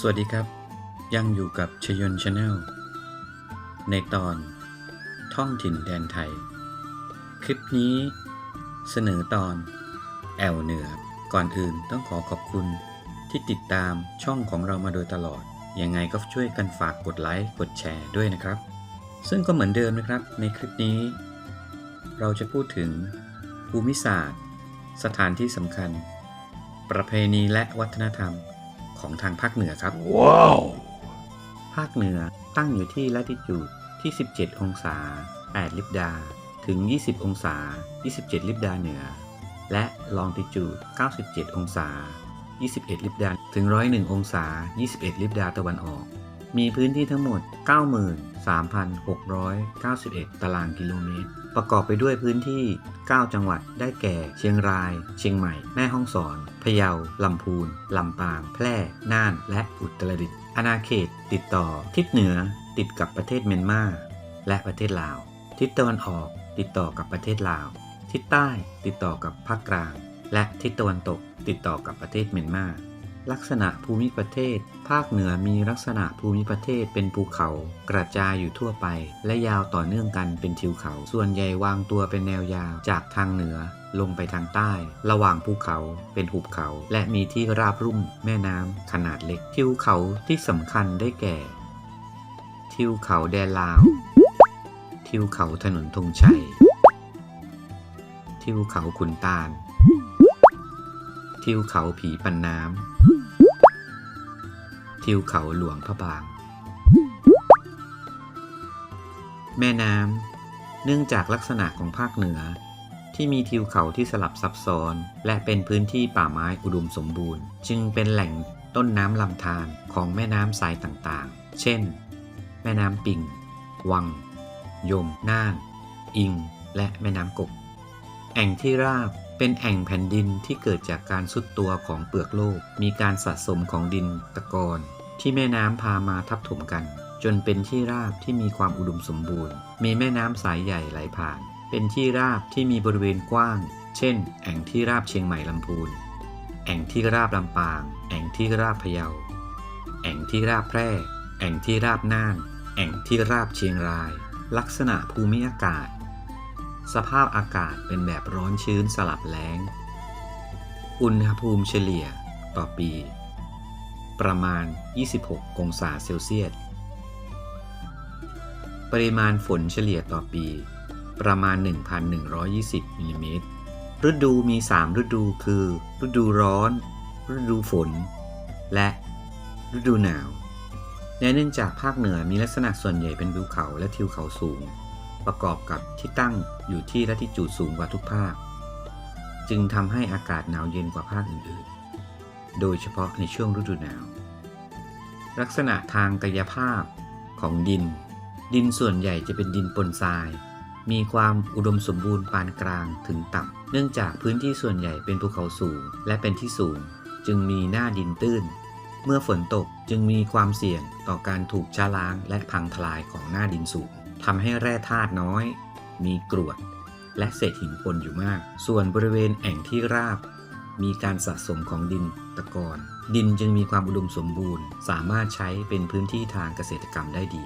สวัสดีครับ ยังอยู่กับชยนชาแนลในตอนท่องถิ่นแดนไทย คลิปนี้เสนอตอนแอวเหนือ ก่อนอื่นต้องขอขอบคุณที่ติดตามช่องของเรามาโดยตลอด ยังไงก็ช่วยกันฝากกดไลค์กดแชร์ด้วยนะครับ ซึ่งก็เหมือนเดิมนะครับ ในคลิปนี้ เราจะพูดถึงภูมิศาสตร์ สถานที่สำคัญ ประเพณีและวัฒนธรรม ของทางภาคเหนือครับ Wow! ภาคเหนือตั้งอยู่ที่ละติจูดที่ 17 องศา 8 ลิบดา ถึง 20 องศา 27 ลิบดาเหนือ และลองติจูด 97 องศา 21 ลิบดา ถึง 101 องศา 21 ลิบดาตะวันออก มีพื้นที่ทั้งหมด 93,691 ตารางกิโลเมตร ประกอบไปด้วยพื้นที่ 9 จังหวัด ได้แก่ เชียงราย เชียงใหม่ แม่ฮ่องสอน พะเยา ลำพูน ลำปาง แพร่ น่าน และอุตรดิตถ์ อาณาเขต ติดต่อ ทิศเหนือ ติดกับประเทศเมียนมา และประเทศลาว ทิศตะวันออก ติดต่อกับประเทศลาว ทิศใต้ ติดต่อกับภาคกลาง และทิศตะวันตก ติดต่อกับประเทศเมียนมา ลักษณะภูมิประเทศ ภาคเหนือมีลักษณะภูมิประเทศเป็นภูเขา กระจายอยู่ทั่วไป และยาวต่อเนื่องกันเป็นทิวเขา ส่วนใหญ่วางตัวเป็นแนวยาวจากทางเหนือลงไปทางใต้ ระหว่างภูเขาเป็นหุบเขา และมีที่ราบรุ่มแม่น้ำขนาดเล็ก ทิวเขาที่สำคัญได้แก่ ทิวเขาแดนลาว ทิวเขาถนนธงชัย ทิวเขาขุนตาล ทิวเขาผีปันน้ำ ทิวเขาหลวงพระบาง แม่น้ำเนื่องจากลักษณะของภาคเหนือ ที่มีทิวเขาที่สลับซับซ้อน และเป็นพื้นที่ป่าไม้อุดมสมบูรณ์ จึงเป็นแหล่งต้นน้ำลำธารของแม่น้ำสายต่างๆ เช่น แม่น้ำปิง วัง ยม น่าน อิง และแม่น้ำกก แอ่งที่ราบเป็นแอ่งแผ่นดินที่เกิดจากการสุดตัวของเปลือกโลก มีการสะสมของดินตะกอน ที่แม่น้ำพามาทับถมกัน จนเป็นที่ราบที่มีความอุดมสมบูรณ์ มีแม่น้ำสายใหญ่ไหลผ่าน เป็นที่ราบที่มีบริเวณกว้าง เช่น แอ่งที่ราบเชียงใหม่ลำพูน แอ่งที่ราบลำปาง แอ่งที่ราบพะเยา แอ่งที่ราบแพร่ แอ่งที่ราบน่าน แอ่งที่ราบเชียงราย ลักษณะภูมิอากาศ สภาพอากาศเป็นแบบร้อนชื้นสลับแล้ง อุณหภูมิเฉลี่ยต่อปี ประมาณ 26 องศาเซลเซียส ปริมาณฝนเฉลี่ยต่อปี ประมาณ 1,120มิลลิเมตร ฤดูมี 3 ฤดูคือ ฤดูร้อน ฤดูฝน และฤดูหนาวเนื่องจากภาคเหนือมีลักษณะส่วนใหญ่เป็นภูเขาและทิวเขาสูง ประกอบกับที่ตั้งอยู่ที่ละติจูดสูงกว่าทุกภาค จึงทำให้อากาศหนาวเย็นกว่าภาคอื่นๆ โดยเฉพาะในช่วงฤดูหนาว ลักษณะทางกายภาพของดิน ดินส่วนใหญ่จะเป็นดินปนทราย มีความอุดมสมบูรณ์ปานกลางถึงต่ำเนื่องจากพื้นที่ส่วนใหญ่เป็นภูเขาสูงและเป็นที่สูง จึงมีหน้าดินตื้น เมื่อฝนตกจึงมีความเสี่ยงต่อการถูกชะล้างและพังทลายของหน้าดินสูงทำให้แร่ธาตุน้อย มีกรวด และเศษหินปนอยู่มาก ส่วนบริเวณแอ่งที่ราบ มีการสะสมของดิน ตะกอนดินจึงมีความอุดมสมบูรณ์ สามารถใช้เป็นพื้นที่ทางเกษตรกรรมได้ดี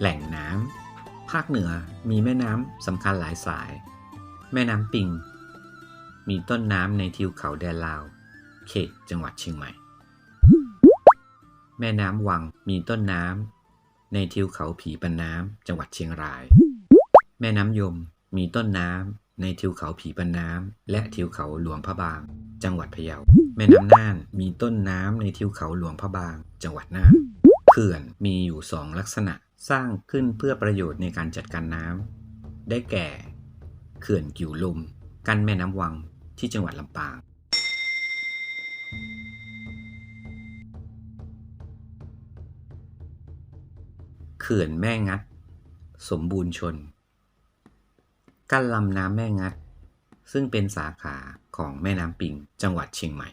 แหล่งน้ำภาคเหนือมีแม่น้ำสำคัญหลายสาย แม่น้ำปิง มีต้นน้ำในทิวเขาแดนลาว เขตจังหวัดเชียงใหม่ แม่น้ำวังมีต้นน้ำในทิวเขาผีปันน้ำจังหวัดเชียงราย แม่น้ำยมมีต้นน้ำ ในทิวเขาผีปันน้ำและทิวเขาหลวงพระบาง จังหวัดพะเยา แม่น้ำน่านมีต้นน้ำในทิวเขาหลวงพระบาง จังหวัดน่านเขื่อนมีอยู่สองลักษณะสร้างขึ้นเพื่อประโยชน์ในการจัดการน้ำได้แก่ เขื่อนกิ่วลม กั้นแม่น้ำวังที่จังหวัดลำปางเขื่อนแม่งัด สมบูรณ์ชน กั้นลำน้ำแม่งัด ซึ่งเป็นสาขาของแม่น้ำปิงจังหวัดเชียงใหม่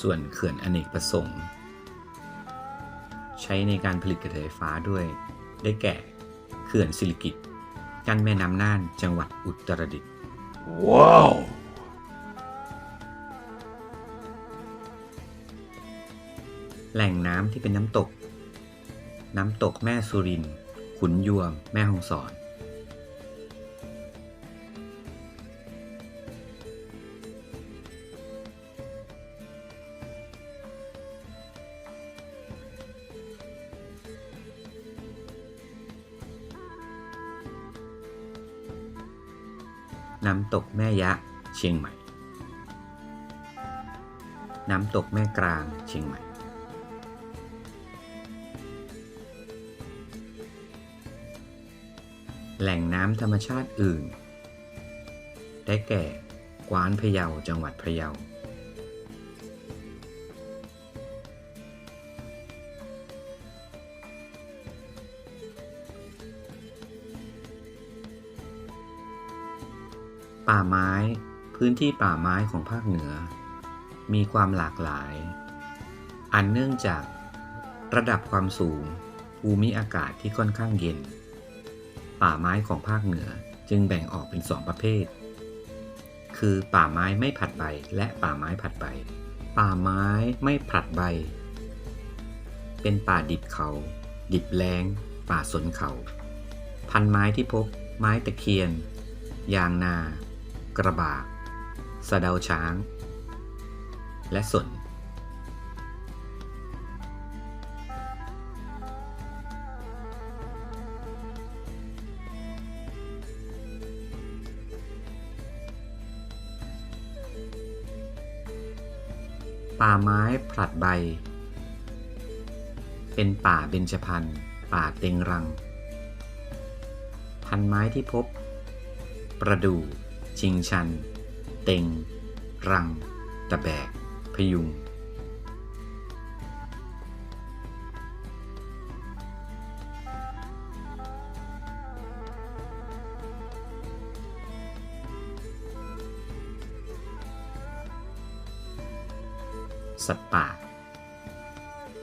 ส่วนเขื่อนอเนกประสงค์ ใช้ในการผลิตกระแสไฟฟ้าด้วย ได้แก่เขื่อนสิริกิตกั้นแม่น้ำน่านจังหวัดอุตรดิตถ์ Wow! แหล่งน้ำที่เป็นน้ำตก น้ำตกแม่สุริน ขุนยวม แม่ฮองสอนน้ำตกแม่ยะ เชียงใหม่ น้ำตกแม่กลาง เชียงใหม่ แหล่งน้ำธรรมชาติอื่น ได้แก่กวานพะเยาจังหวัดพะเยา ป่าไม้ พื้นที่ป่าไม้ของภาคเหนือ มีความหลากหลาย อันเนื่องจากระดับความสูงภูมิอากาศที่ค่อนข้างเย็น ป่าไม้ของภาคเหนือจึงแบ่งออกเป็นสองประเภท คือป่าไม้ไม่ผลัดใบและป่าไม้ผลัดใบ ป่าไม้ไม่ผลัดใบ เป็นป่าดิบเขา ดิบแรง ป่าสนเขา พันไม้ที่พบ ไม้ตะเคียน ยางนา กระบาก สะเดาช้าง และสน ป่าไม้ผลัดใบ เป็นป่าเบญจพรรณ ป่าเต็งรัง พันไม้ที่พบ ประดู่ชิงชัน เต็ง รัง ตะแบก พยุง สัตว์ป่า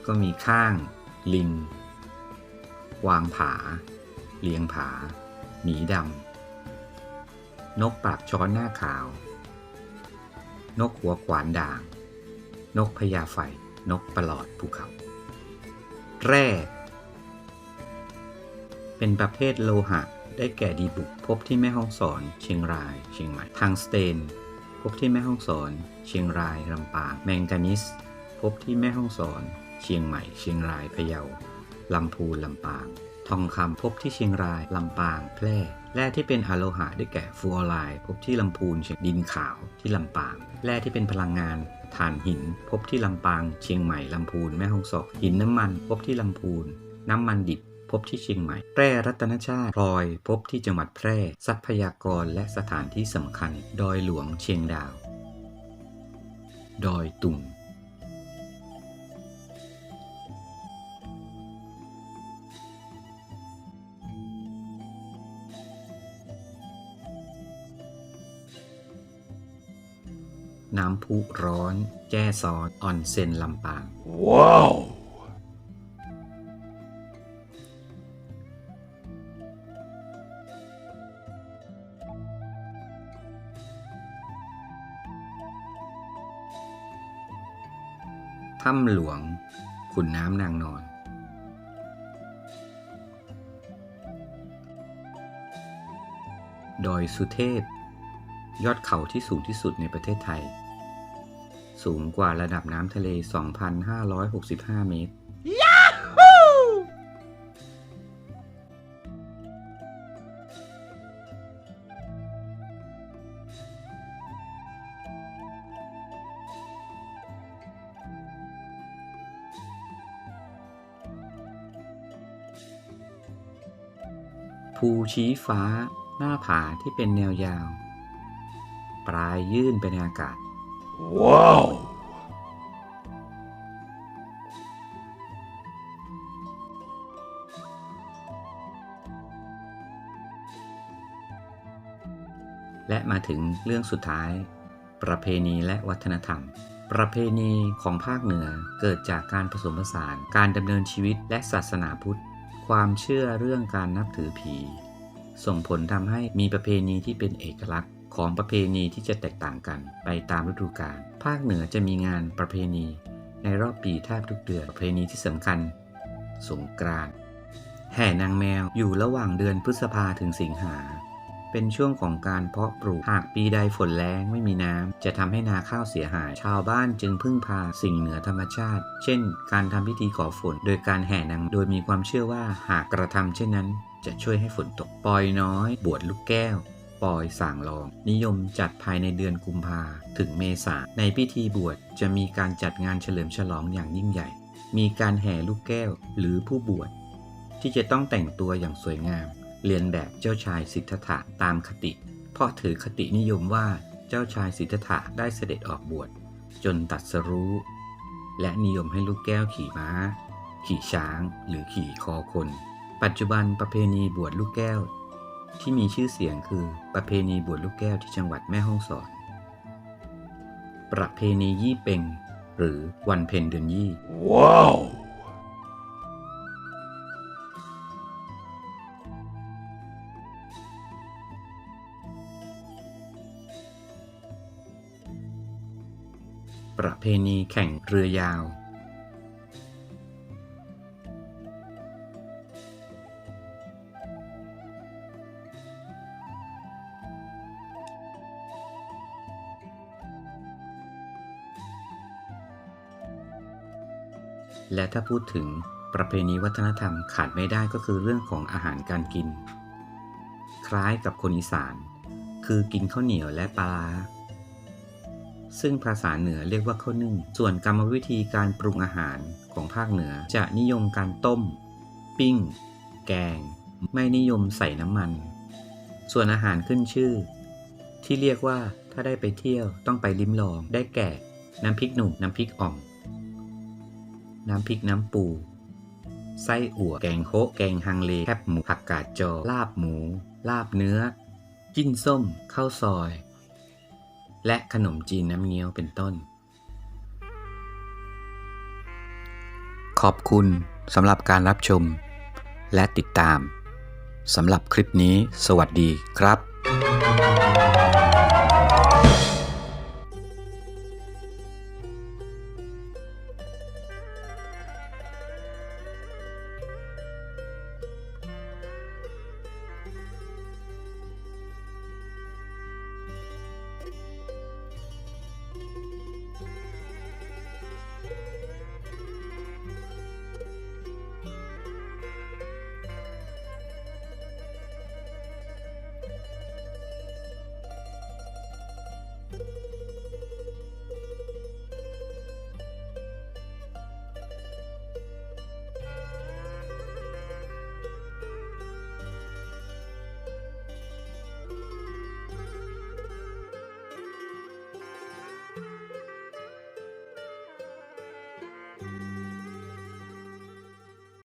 ก็มีข้าง ลิง วางผา เลียงผา หมีดำ นกปากช้อนหน้าขาว นกหัวขวานด่าง นกพญาไฟ นกประหลอดภูเขา แร่ เป็นประเภทโลหะได้แก่ดีบุกพบที่แม่ฮ่องสอน เชียงราย เชียงใหม่ ทางสเตน พบที่แม่ฮ่องสอน เชียงรายลำปาง แมงกานิส พบที่แม่ฮ่องสอน เชียงใหม่ เชียงรายพะเยาลำพูนลำปาง ทองคำพบที่เชียงรายลำปาง แพร่แร่ที่เป็นอะโลหะได้แก่ฟูออไรด์พบที่ลำพูนเชียงดินขาวที่ลำปางแร่ที่เป็นพลังงานถ่านหิน พบที่ลำปาง เชียงใหม่ลำพูนแม่ฮ่องสอนหินน้ำมัน พบที่ลำพูน น้ำมันดิบ พบที่เชียงใหม่ แร่รัตนชาติพลอยพบที่จังหวัดแพร่ ทรัพยากรและสถานที่สำคัญ ดอยหลวงเชียงดาว ดอยตุงน้ำพุร้อน แจ้ซอนออนเซนลำปาง Wow! ถ้ำหลวง ขุนน้ำนางนอน ดอยสุเทพ ยอดเขาที่สูงที่สุดในประเทศไทย สูงกว่าระดับน้ำทะเล 2,565 เมตร ภูชี้ฟ้า หน้าผาที่เป็นแนวยาว ปลายยื่นไปในอากาศ Wow! และมาถึงเรื่องสุดท้าย ประเพณีและวัฒนธรรมประเพณีของภาคเหนือเกิดจากการผสมผสานการดำเนินชีวิตและศาสนาพุทธ ความเชื่อเรื่องการนับถือผี ส่งผลทำให้มีประเพณีที่เป็นเอกลักษณ์ของประเพณีที่จะแตกต่างกันไปตามฤดูกาล ภาคเหนือจะมีงานประเพณี ในรอบปีแทบทุกเดือน ประเพณีที่สำคัญ สงกรานต์ แห่นางแมวอยู่ระหว่างเดือนพฤษภาถึงสิงหา เป็นช่วงของการเพาะปลูก หากปีใดฝนแล้งไม่มีน้ำจะทำให้นาข้าวเสียหาย ชาวบ้านจึงพึ่งพาสิ่งเหนือธรรมชาติ เช่น การทำพิธีขอฝน โดยการแห่นางโดยมีความเชื่อว่าหากกระทำเช่นนั้น จะช่วยให้ฝนตกปอยน้อย บวชลูกแก้วปอยสางรอง นิยมจัดภายในเดือนกุมภาถึงเมษาในพิธีบวชจะมีการจัดงานเฉลิมฉลองอย่างยิ่งใหญ่ มีการแห่ลูกแก้วหรือผู้บวชที่จะต้องแต่งตัวอย่างสวยงาม เรียนแบบเจ้าชายสิทธัตถะตามคติ เพราะถือคตินิยมว่าเจ้าชายสิทธัตถะได้เสด็จออกบวชจนตัดสรู้ และนิยมให้ลูกแก้วขี่ม้า ขี่ช้างหรือขี่คอคน ปัจจุบันประเพณีบวชลูกแก้ว ที่มีชื่อเสียงคือประเพณีบวชลูกแก้วที่จังหวัดแม่ฮ่องสอน ประเพณียี่เป็งหรือวันเพ็ญเดือนยี่ Wow! ประเพณีแข่งเรือยาว และถ้าพูดถึงประเพณีวัฒนธรรมขาดไม่ได้ก็คือเรื่องของอาหารการกิน คล้ายกับคนอีสาน คือกินข้าวเหนียวและปลาร้า ซึ่งภาษาเหนือเรียกว่าข้าวนึ่ง ส่วนกรรมวิธีการปรุงอาหารของภาคเหนือจะนิยมการต้ม ปิ้ง แกง ไม่นิยมใส่น้ำมัน ส่วนอาหารขึ้นชื่อ ที่เรียกว่าถ้าได้ไปเที่ยวต้องไปลิ้มลองได้แก่ น้ำพริกหนุ่มน้ำพริกอ่อง น้ำพริกน้ำปูไส้อั่ว แกงโฮะแกงฮังเลแคบหมูผักกาดจอ ลาบหมู ลาบเนื้อ จิ้นส้ม ข้าวซอย และขนมจีนน้ำเงี้ยวเป็นต้น ขอบคุณสำหรับการรับชม และติดตามสำหรับคลิปนี้สวัสดีครับ